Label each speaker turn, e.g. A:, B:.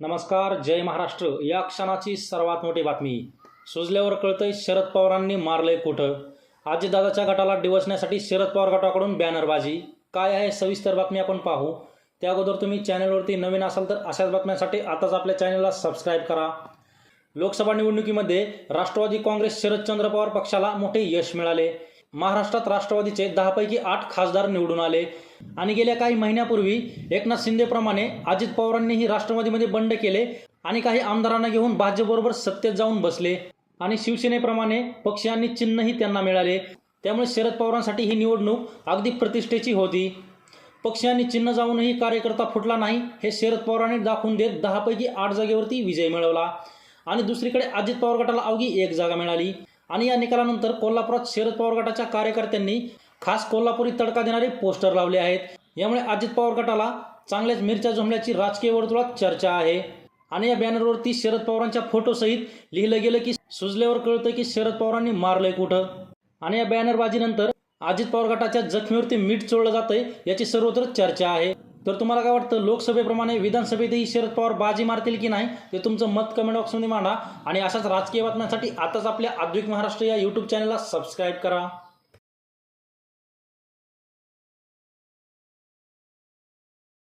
A: नमस्कार जय महाराष्ट्र. या क्षणाची सर्वात मोठी बातमी. सुजल्यावर कळतंय शरद पवारांनी मारलंय कुठं. आजीदादाच्या गटाला डिवचण्यासाठी शरद पवार गटाकडून बॅनरबाजी. काय आहे सविस्तर बातमी आपण पाहू. त्या अगोदर तुम्ही चॅनलवरती नवीन असाल तर अशाच बातम्यांसाठी आताच आपल्या चॅनलला सबस्क्राईब करा. लोकसभा निवडणुकीमध्ये राष्ट्रवादी काँग्रेस शरदचंद्र पवार पक्षाला मोठे यश मिळाले. महाराष्ट्रात राष्ट्रवादीचे दहापैकी आठ खासदार निवडून आले. आणि गेल्या काही महिन्यापूर्वी एकनाथ शिंदेप्रमाणे अजित पवारांनीही राष्ट्रवादीमध्ये बंड केले आणि काही आमदारांना घेऊन भाजपबरोबर सत्तेत जाऊन बसले. आणि शिवसेनेप्रमाणे पक्षांनी चिन्हही त्यांना मिळाले. त्यामुळे शरद पवारांसाठी ही निवडणूक अगदी प्रतिष्ठेची होती. पक्षांनी चिन्ह जाऊनही कार्यकर्ता फुटला नाही हे शरद पवारांनी दाखवून देत दहापैकी आठ जागेवरती विजय मिळवला. आणि दुसरीकडे अजित पवार गटाला अवघी एक जागा मिळाली. आणि या निकालानंतर कोल्हापुरात शरद पवार गटाच्या कार्यकर्त्यांनी खास कोल्हापुरी तडका देणारे पोस्टर लावले आहेत. यामुळे अजित पवार गटाला चांगल्याच मिरच्या जमल्याची राजकीय वर्तुळात चर्चा आहे. आणि या बॅनरवरती शरद पवारांच्या फोटोसहित लिहिलं गेलं की सुजल्यावर कळतं की शरद पवारांनी मारलंय कुठं. आणि या बॅनरबाजीनंतर अजित पवार गटाच्या जखमीवरती मीठ चोळलं जातंय याची सर्वत्र चर्चा आहे. तर तुम्हाला काय वाटतं लोकसभेप्रमाणे विधानसभेतही शरद पवार बाजी मारतील की नाही ते तुमचं मत कमेंट बॉक्समध्ये मांडा. आणि अशाच राजकीय बातम्यांसाठी आताच आपल्या आद्विक महाराष्ट्र या यूट्यूब चॅनलला सबस्क्राईब करा.